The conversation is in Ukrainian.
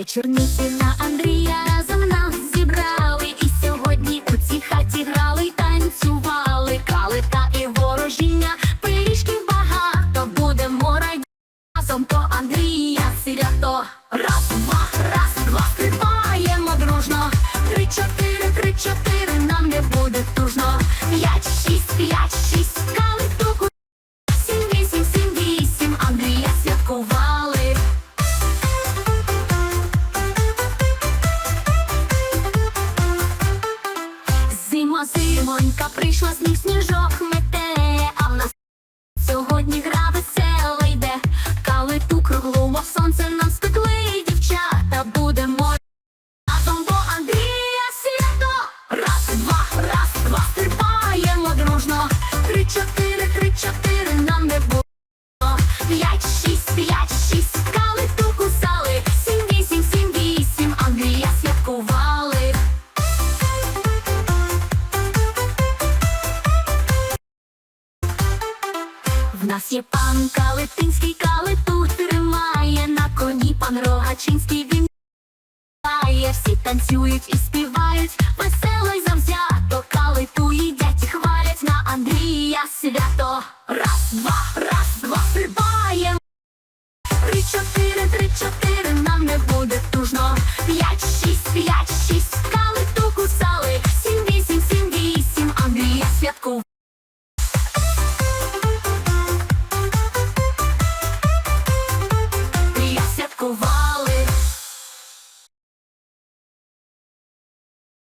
Вечорниці на Андрія разом нас зібрали. І сьогодні у цій хаті грали й танцювали. Калита і ворожіння, пиріжків багато. Будемо раді разом то Андрія свято. Раз, два, раз, два, стрибаємо дружно. Три, чотири, три, чотири, Зима, зимонька, прийшла сніг, сніжок мете, а в нас сьогодні гра весела йде. Калиту круглу, мов сонце нам спекли, дівчата, будемо разом Андрія свято. Раз, два, раз, два, стрибаємо дружно. нас є пан Калитинський, калиту тримає на коні пан Рогачинський він дає, всі танцюють і співають, весело й завзято, калиту їдять і хвалять на Андрія свято. Раз, два, раз, два, стрибаєм. Три, чотири, три, чотири, нам не буде тужно. П'ять.